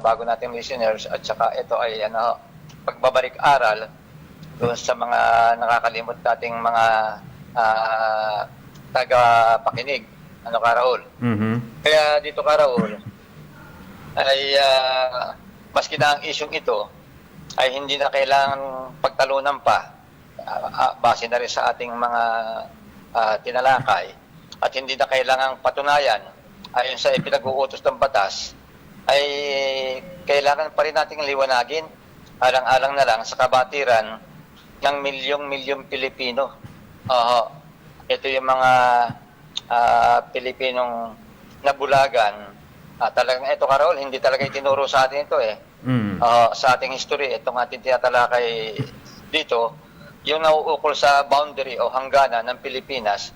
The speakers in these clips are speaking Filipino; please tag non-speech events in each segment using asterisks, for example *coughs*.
bago nating listeners at saka ito ay ano pagbabalik aral doon sa mga nakakalimot nating mga ah, taga-pakinig. Ano ka, Raul? Mhm. Kaya dito ka, Raul, ay ah, maski na ang isyong ito ay hindi na kailangan pagtalunan pa ah, ah, base na rin sa ating mga ah, tinalakay at hindi na kailangang patunayan ayon sa ipinag-uutos ng batas ay kailangan pa rin nating liwanagin alang-alang na lang sa kabatiran ng milyong-milyong Pilipino. Oo. Ito yung mga ah, Pilipinong nabulagan. Ah, talagang ito, Karol, hindi talaga itinuro sa atin ito eh. Mm. Oo, sa ating history, itong ating tinatalakay dito, yung nauukol sa boundary o hangganan ng Pilipinas,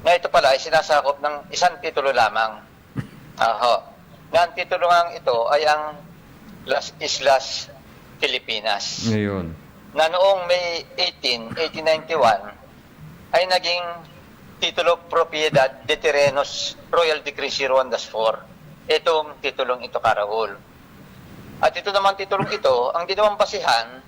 na ito pala ay sinasakop ng isang titulo lamang. *laughs* Aho. Na ang titulo nga ito ay ang Las Islas Pilipinas Ngayon. na noong May 18, 1891 ay naging titulo propiedad de terrenos Royal Decree 01-4. Itong titulong ito Karaul. At ito naman titulong ito, ang ginawang basihan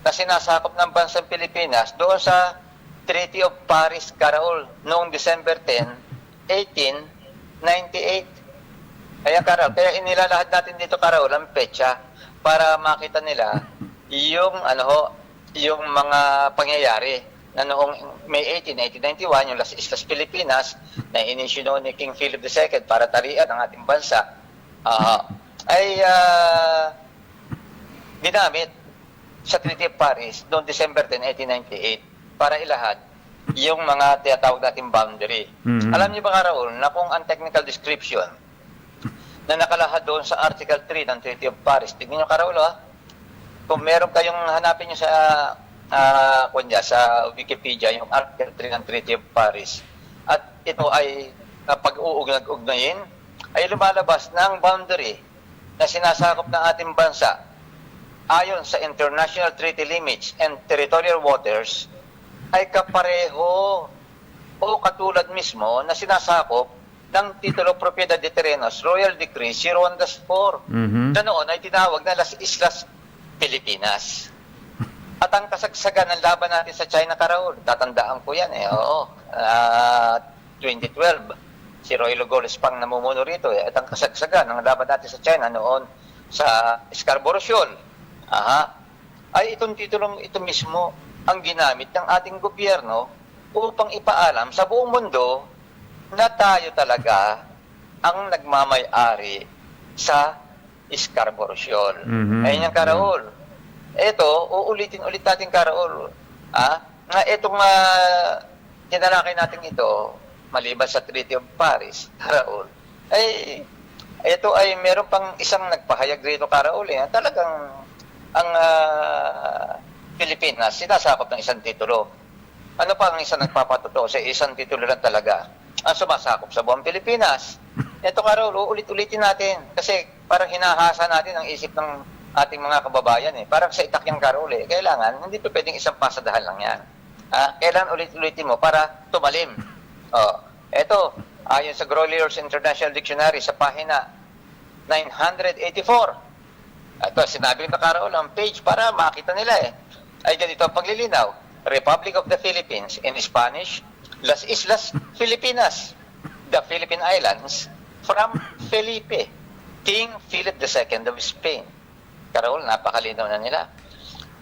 na sinasakop ng bansang Pilipinas doon sa Treaty of Paris Karaul noong December 10, 1898. Kaya Karol, kaya inilalahad natin dito Karol ang petsa para makita nila yung ano ho, yung mga pangyayari na noong May 18, 1891, yung Las Islas Pilipinas na inisyu noon ni King Philip II para talian ang ating bansa ah, ay ah, ginamit sa Treaty of Paris noong December 10, 1898 para ilahad yung mga tinatawag nating boundary. Mhm. Alam niyo ba, Raul, na kung ang technical description na nakalahad doon sa Article 3 ng Treaty of Paris, tignan niyo, Raul, ha? Kung meron kayong hanapin niyo sa ah, kunya, sa Wikipedia, yung Article 3 ng Treaty of Paris, at ito ay uh, pag-uugnag-ugnayin, ay lumalabas ng boundary na sinasakop ng ating bansa ayon sa International Treaty Limits and Territorial Waters ay kapareho o katulad mismo na sinasakop ng titulo propiedad de terrenos Royal Decree 01-4 Mhm. na noon ay tinawag na Las Islas Pilipinas. *laughs* At ang kasagsagan ng laban natin sa China Karaul, tatandaan ko yan eh, oo. Ah, 2012, si Roy Lugoles pang namumuno rito eh. At ang kasagsagan ng laban natin sa China noon sa Scarborough Shoal, aha, ay itong titulong ito mismo ang ginamit ng ating gobyerno upang ipaalam sa buong mundo na tayo talaga ang nagmamay-ari sa Shoal. Mhm. Ayun yung Karaol. Ito, uulitin ulit natin Karaol. Ah, na itong uh, tinalakay natin ito, maliban sa Treaty of Paris, Karaol, ay ito ay meron pang isang nagpahayag rito Karaol. Eh, talagang ang ah, Pilipinas sinasakop ng isang titulo. Ano pa ang isang nagpapatotoo sa isang titulo lang talaga? Ang sumasakop sa buong Pilipinas. Ito Karol, ulit-ulitin natin. Kasi parang hinahasa natin ang isip ng ating mga kababayan eh. Parang sa itak yung Karol eh. Kailangan, hindi pa pwedeng isang pasadahan lang yan. Ha? Kailangan ulit-ulitin mo para tumalim. *laughs* Oh, ito, ayon sa Groliers International Dictionary sa pahina 984. Ito, sinabi ng Karol ang page para makita nila eh. Ay ganito ang paglilinaw. Republic of the Philippines in Spanish, Las Islas Filipinas, the Philippine Islands, from Felipe, King Philip II of Spain. Karol, napakalinaw na nila.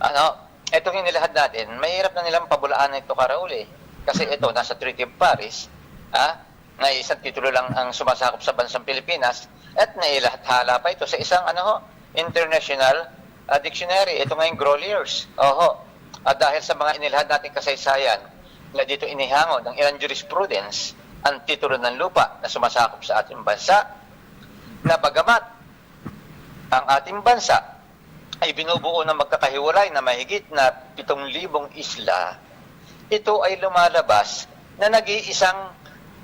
Ano, itong inilahad natin, mahirap na nilang pabulaan ito, Karol eh. Kasi ito, nasa Treaty of Paris, ah, na isang titulo lang ang sumasakop sa bansang Pilipinas, at nailahathala pa ito sa isang ano ho, international ah, dictionary. Ito nga yung Groliers. Oho. At dahil sa mga inilahad nating kasaysayan, na dito inihango ng ilang jurisprudence ang titulo ng lupa na sumasakop sa ating bansa, na bagamat ang ating bansa ay binubuo ng magkakahiwalay na mahigit na 7,000 isla, ito ay lumalabas na nag-iisang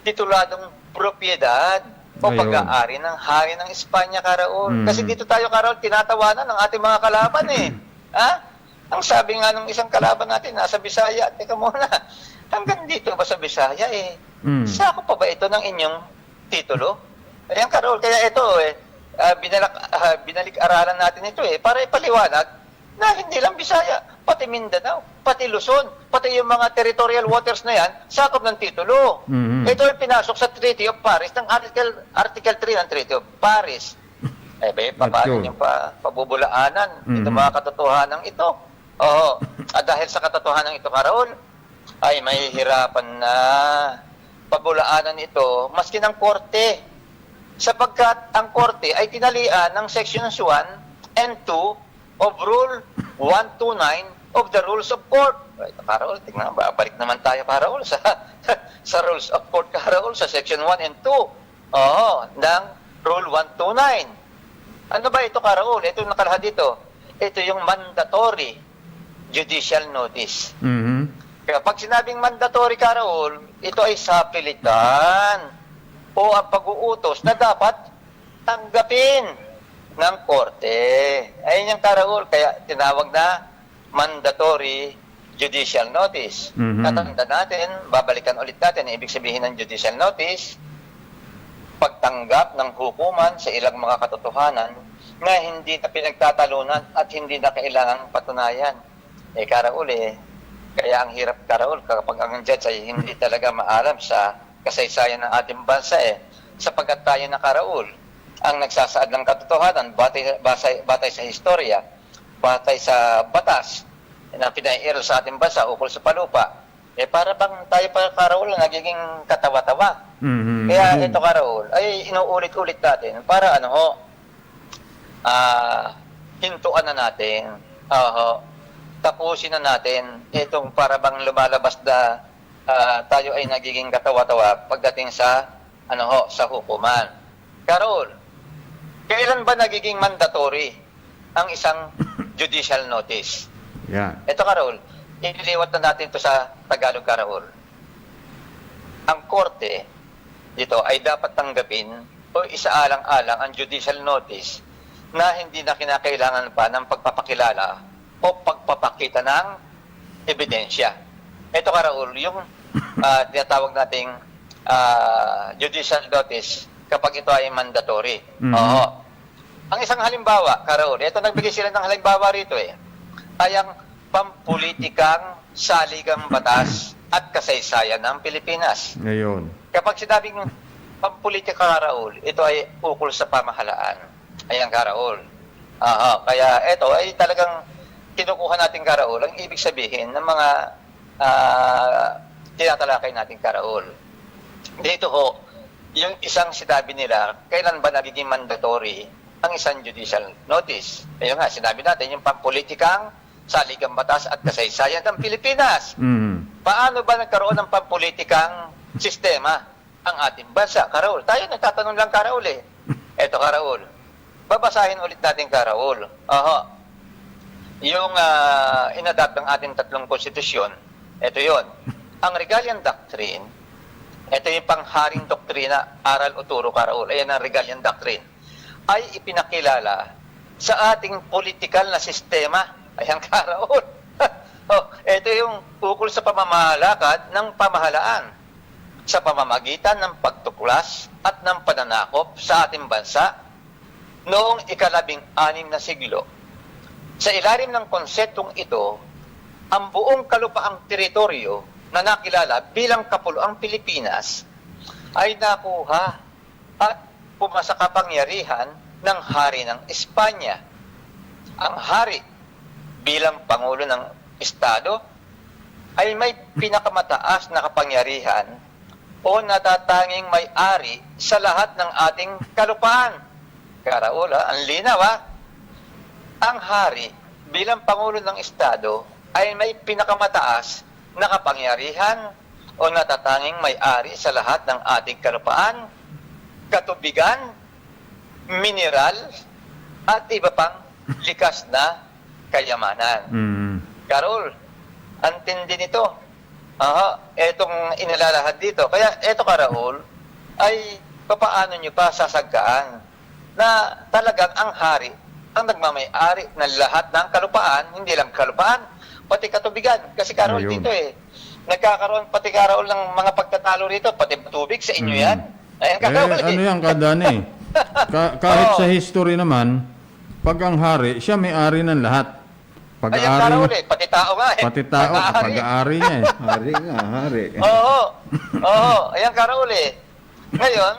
tituladong propiedad o pag-aari ng hari ng Espanya, Karaol. Mm. Kasi dito tayo, Karaol, tinatawanan ng ating mga kalaban eh. *clears throat* Ha? Ang sabi nga ng isang kalaban natin, nasa Bisaya, teka muna, hanggang dito ba sa Bisaya eh? Mm. Sako pa ba ito ng inyong titulo? Ayan, Karol, kaya ito eh, ah, binalak, ah, binalik-aralan natin ito eh, para ipaliwanag na hindi lang Bisaya, pati Mindanao, pati Luzon, pati yung mga territorial waters na yan, sakop ng titulo. Mhm. Ito ay pinasok sa Treaty of Paris ng Article, Article 3 ng Treaty of Paris. Eh, At paano yun. yung pa, pabubulaanan ito Mhm. mga katotohanan ito? Oo. At *laughs* dahil sa katotohanan ito, Karaol, ay may hirapan na pabulaanan ito maski ng korte. Sapagkat ang korte ay tinalian ng Sections 1 and 2 of Rule 129 of the Rules of Court. Ay, Karaol, tingnan, babalik naman tayo, Karaol, sa, *laughs* sa Rules of Court, Karaol, sa Section 1 and 2. Oo, ng Rule 129. Ano ba ito, Karaol? Ito nakalahad dito. Ito yung mandatory judicial notice. Mhm. Kaya pag sinabing mandatory ka, Raul, ito ay sapilitan o ang pag-uutos na dapat tanggapin ng korte. Ayun yung Karaul, kaya tinawag na mandatory judicial notice. Mhm. Tatanda natin, babalikan ulit natin, ibig sabihin ng judicial notice, pagtanggap ng hukuman sa ilang mga katotohanan na hindi na pinagtatalunan at hindi na kailangang patunayan. Eh, Karaul eh, kaya ang hirap Karaul kapag ang judge ay hindi talaga maalam sa kasaysayan ng ating bansa eh. Sapagkat tayo na Karaul, ang nagsasaad ng katotohanan batay, batay, batay sa historia, batay sa batas na pinairal sa ating bansa ukol sa palupa. Eh para bang tayo pa Karaul nagiging katawa-tawa. Mhm. Kaya ito Karaul, ay inuulit-ulit natin para ano ho, ah, hintuan na natin, oo, tapusin na natin itong para bang lumalabas na ah, tayo ay nagiging katawa-tawa pagdating sa ano ho, sa hukuman. Karol, kailan ba nagiging mandatory ang isang *coughs* judicial notice? Yan. Ito Karol, ililiwat na natin to sa Tagalog Karol. Ang korte dito ay dapat tanggapin o isaalang-alang ang judicial notice na hindi na kinakailangan pa ng pagpapakilala o pagpapakita ng ebidensya. Ito Karaul, yung *laughs* ah, tinatawag nating ah, judicial notice kapag ito ay mandatory. Mhm. Oo. Ang isang halimbawa, Karaul, ito nagbigay sila ng halimbawa rito eh, ay ang pampulitikang saligang batas at kasaysayan ng Pilipinas. Ngayon. Kapag sinabing pampulitika Karaul, ito ay ukol sa pamahalaan. Ayan Karaul. Aha, kaya ito ay talagang kinukuha natin Karaul. Ang ibig sabihin ng mga ah, tinatalakay natin Karaul. Dito ho, yung isang sinabi nila, kailan ba nagiging mandatory ang isang judicial notice? Ayun nga, sinabi natin yung pampulitikang saligang batas at kasaysayan ng Pilipinas. Mhm. Paano ba nagkaroon ng pampulitikang sistema ang ating bansa? Karaul, tayo nagtatanong lang Karaul eh. Eto Karaul, babasahin ulit natin Karaul. Aha. Yung uh, inadapt ng ating tatlong konstitusyon, ito yon. Ang Regalian Doctrine, ito yung pangharing doktrina, aral o turo Karaul, ayan ang Regalian Doctrine, ay ipinakilala sa ating political na sistema. Ayan *laughs* Karaul. oh, ito yung ukol sa pamamalakad ng pamahalaan sa pamamagitan ng pagtuklas at ng pananakop sa ating bansa noong ikalabing anim na siglo. Sa ilalim ng konseptong ito, ang buong kalupaang teritoryo na nakilala bilang kapuluang Pilipinas ay nakuha at pumasa kapangyarihan ng hari ng Espanya. Ang hari bilang Pangulo ng Estado ay may pinakamataas na kapangyarihan o natatanging may-ari sa lahat ng ating kalupaan. Karaula, ang linaw ha? Ang hari bilang Pangulo ng Estado ay may pinakamataas na kapangyarihan o natatanging may-ari sa lahat ng ating kalupaan, katubigan, mineral, at iba pang *laughs* likas na kayamanan. Mhm. Carol, ang tindi nito. Aha, etong inilalahad dito. Kaya eto ka, Raul, ay papaano nyo pa sasagkaan na talagang ang hari ang nagmamay-ari ng lahat ng kalupaan, hindi lang kalupaan, pati katubigan. Kasi Carol Ayun. dito eh, nagkakaroon pati Carol ng mga pagtatalo rito, pati tubig sa inyo Mhm. yan. Ayan, Eh, Carol, ano yan, kadani? *laughs* Ka- kahit Oo. sa history naman, pag ang hari, siya may-ari ng lahat. Ayan, Pag-aari Karaol niya, eh. Pati tao nga eh. pati tao, Pag-aari. pag-aari niya eh. *laughs* Hari nga, hari. Oo. Oo. Ayan, Karaol eh. Ngayon,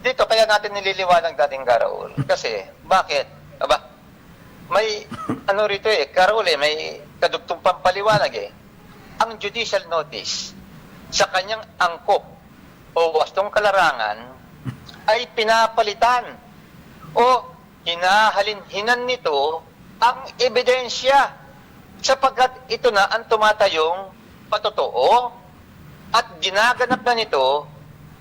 dito kaya natin nililiwanag dating Karaol. Kasi, bakit? Aba, may, *laughs* ano rito eh, Karaol eh, may kadugtong pampaliwanag eh. Ang judicial notice sa kanyang angkop o wastong kalarangan *laughs* ay pinapalitan o hinahalinhinan nito ang ebidensya sapagkat ito na ang tumatayong patotoo at ginaganap na nito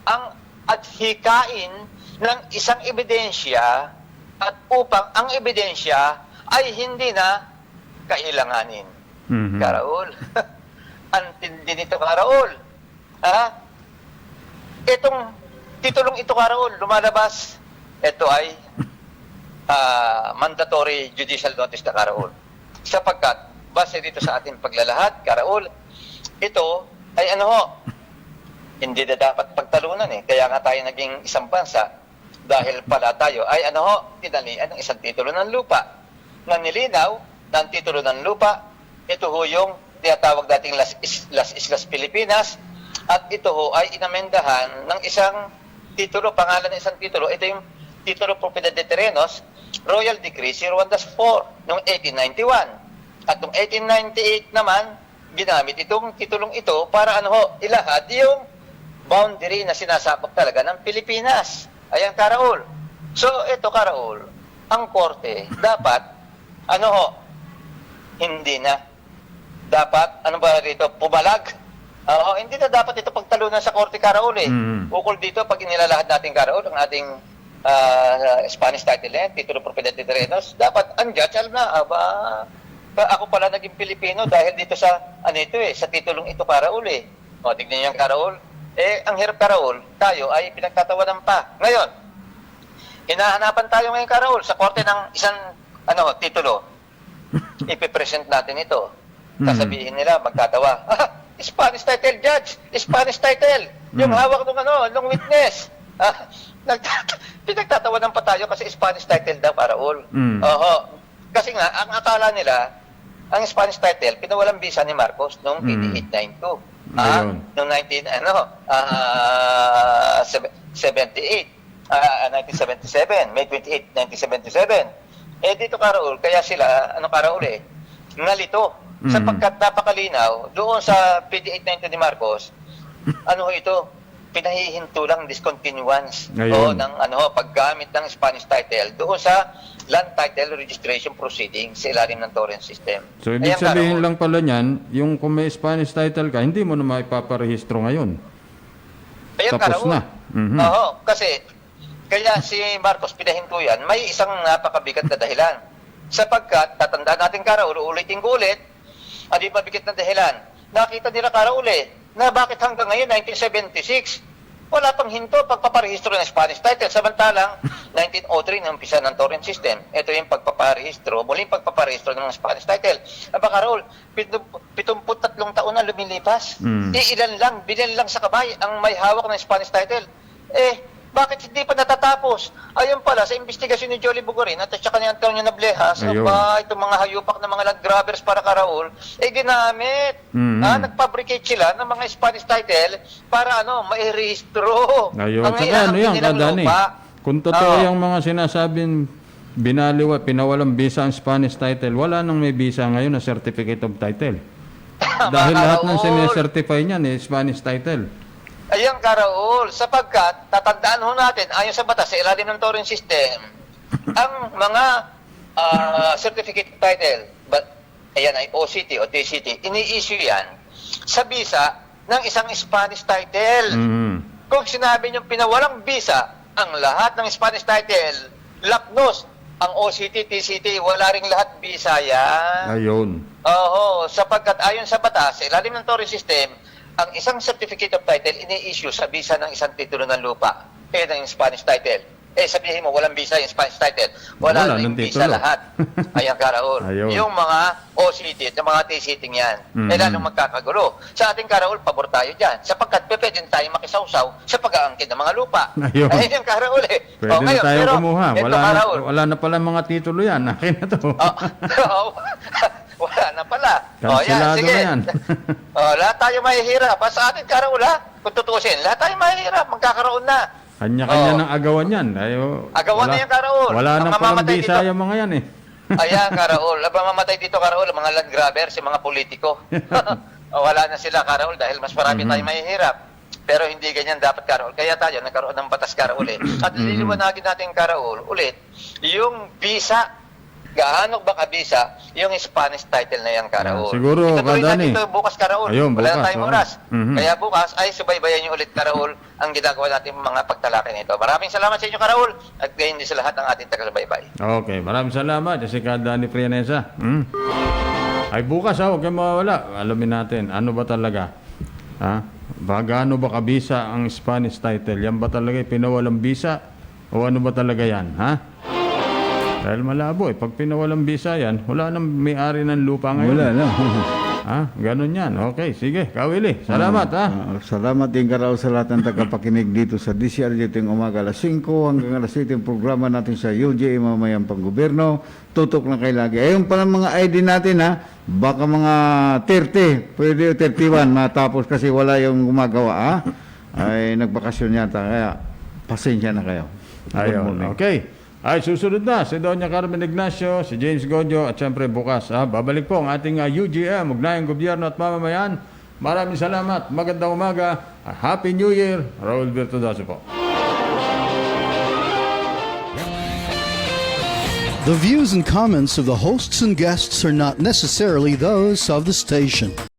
ang adhikain ng isang ebidensya at upang ang ebidensya ay hindi na kailanganin. Mhm. Karaol. *laughs* ang tindi nito, Karaol. Ha? Itong titulong ito, Karaol, lumalabas. Ito ay *laughs* ah, mandatory judicial notice na Karaol. Sapagkat, base dito sa ating paglalahad, Karaol, ito ay ano ho, hindi na dapat pagtalunan eh. Kaya nga tayo naging isang bansa dahil pala tayo ay ano ho, tinalian ng isang titulo ng lupa. Na nilinaw ng titulo ng lupa, ito ho yung tinatawag dating Las, Is- Las Islas Pilipinas at ito ho ay inamendahan ng isang titulo, pangalan ng isang titulo, ito yung titulo propiedad de terrenos, Royal Decree 01-4 noong 1891. At noong 1898 naman, ginamit itong titulong ito para ano ho, ilahad yung boundary na sinasabak talaga ng Pilipinas. Ayan, Karaol. So, ito, Karaol, ang korte, dapat, ano ho, hindi na. Dapat, ano ba rito, pumalag. Oo, hindi na dapat ito pagtalunan sa korte, Karaol eh. Mhm. Ukol dito, pag inilalahad natin, Karaol, ang ating ah, Spanish title eh, titulo propiedad de terrenos, dapat ang judge, alam na, aba, ako pala naging Pilipino dahil dito sa, ano ito eh, sa titulong ito, Karaol eh. O, tignan niyo yung Karaol. Eh, ang hirap Karaol, tayo ay pinagtatawanan pa. Ngayon, hinahanapan tayo ngayon, Karaol, sa korte ng isang, ano, titulo. *laughs* Ipipresent natin ito. Sasabihin nila, magtatawa, ah, Spanish title judge, Spanish title, yung Mm. hawak ng ano, ng witness. *laughs* Ah, nagtat- pinagtatawanan pa tayo kasi Spanish title daw, Karaol. Mm. Oo. Kasi nga, ang akala nila, ang Spanish title, pinawalang visa ni Marcos noong Mm. 8892. Ah, Ayun. noong 19, ano, ah, sebe- 78, ah, 1977, May 28, 1977. Eh, dito Karaul, kaya sila, ano Karaul eh, nalito. Mm. Sapagkat napakalinaw, doon sa PD 890 ni Marcos, ano ito, pinahihinto lang discontinuance o Ayun. ng ano paggamit ng Spanish title doon sa land title registration proceeding sa ilalim ng torrent system. So, ibig Ayan, sabihin lang pala niyan, yung kung may Spanish title ka, hindi mo na maipaparehistro ngayon. Ayan, Tapos Karaul. na. Mhm. Oo, kasi kaya si Marcos pinahinto yan, may isang napakabigat na dahilan. *laughs* Sapagkat, tatandaan natin Karaul, ulitin ko ulit, ang di mabigat na dahilan. Nakita nila Karaul eh, na bakit hanggang ngayon, 1976, wala pang hinto pagpaparehistro ng Spanish title. Samantalang, 1903 na umpisa ng torrent system. Ito yung pagpaparehistro, muling pagpaparehistro ng Spanish title. Aba Karol, 73 taon na lumilipas. Mm. Iilan lang, bilan lang sa kamay ang may hawak ng Spanish title. Bakit hindi pa natatapos? Ayun pala, sa investigasyon ni Jolly Bugorin at saka ni Antonio Nablejas, Ayun. aba, itong mga hayupak na mga land grabbers para karaol, eh ginamit. Mhm. Ah, nagfabricate sila ng mga Spanish title para ano, mairehistro. Ayun. Ang Saka ano yan, nilang kadani. lupa. Kung totoo Oo. yung mga sinasabing binaliwa, pinawalang visa ang Spanish title, wala nang may visa ngayon na certificate of title. *laughs* Dahil lahat ng sinesertify niyan eh, Spanish title. Ayan, Karaol, sapagkat tatandaan ho natin, ayon sa batas, sa ilalim ng torrent system, ang mga ah, certificate title, but, ayan ay OCT o TCT, ini-issue yan sa visa ng isang Spanish title. Mhm. Kung sinabi nyo pinawalang visa ang lahat ng Spanish title, lapnos, ang OCT, TCT, wala ring lahat visa yan. Ayun. Oo, sapagkat ayon sa batas, sa ilalim ng torrent system, ang isang certificate of title ini-issue sa visa ng isang titulo ng lupa. Kaya ng Spanish title. Eh sabihin mo, walang visa yung Spanish title. Wala, Wala rin ng visa titulo. lahat. *laughs* Ayan, Karaol. Yung mga OCT yung mga T-sitting yan, Mhm. eh lalong magkakagulo. Sa ating Karaol, pabor tayo dyan. Sapagkat pwede tayong makisawsaw sa pag-aangkin ng mga lupa. Ayun. Ayun yung Karaol eh. Pwede O, na ngayon, tayong pero, kumuha. Wala na, wala na pala mga titulo yan. *laughs* Akin na to. Oh, *laughs* oh, *laughs* wala na pala. Oh, Kansilado na yan. *laughs* oh, lahat tayo mahihirap. Ah, Sa atin, Karaol ha, kung tutusin, lahat tayo mahihirap. Magkakaroon na. Kanya-kanya Oo. ng agawan yan. Ayo, Agawan na yan, Karaol. Wala Ang na palang mamamatay bisa dito. yung mga yan eh. *laughs* Ayan, Karaol. Aba, mamatay dito, Karaol, mga land grabber, si mga politiko. Wala na sila, Karaol, dahil mas marami Mhm. tayong mahihirap. Pero hindi ganyan dapat, Karaol. Kaya tayo, nagkaroon ng batas, Karaol eh. At Mhm. liliwanagin natin, Karaol, ulit, yung visa, gaano ba kabisa yung Spanish title na yan, Karaol? Ah, siguro, Itutuloy Kadani. natin ito bukas, Karaol. Ayun, Wala bukas, na tayong oo. oras. Mhm. Kaya bukas ay subaybayan niyo ulit, Karaol, ang ginagawa natin mga pagtalakay nito. Maraming salamat sa inyo, Karaol, at gayon din sa lahat ng ating taga-subaybay. Okay, maraming salamat. Jessica Dani Prianesa. Hmm? Ay bukas ha, huwag kayong mawawala. Alamin natin, ano ba talaga? Ha? Ba, gaano ba kabisa ang Spanish title? Yan ba talaga pinawalang bisa? O ano ba talaga yan? Ha? Dahil malabo eh. Pag pinawalang bisa yan, wala nang may-ari ng lupa ngayon. Wala na. *laughs* Ha? Ganun yan. Okay, sige. Kawili. Salamat ha. Ah, salamat din karaw sa lahat ng tagapakinig dito sa DCRJ ting umaga alas 5 hanggang alas 7 yung programa natin sa UJ Mamayang Panggoberno. Tutok na kay lagi. Ayun pala mga ID natin ha. Baka mga 30, pwede 31 matapos kasi wala yung gumagawa ha. Ay nagbakasyon yata kaya pasensya na kayo. Ayun, okay. Ay, susunod na si Doña Carmen Ignacio, si James Godio, at syempre bukas, ah, babalik po ang ating ah, UGM, Ugnayang Gobyerno at Mamamayan. Maraming salamat, magandang umaga, Happy New Year, Raul Virtudoso po. The views and comments of the hosts and guests are not necessarily those of the station.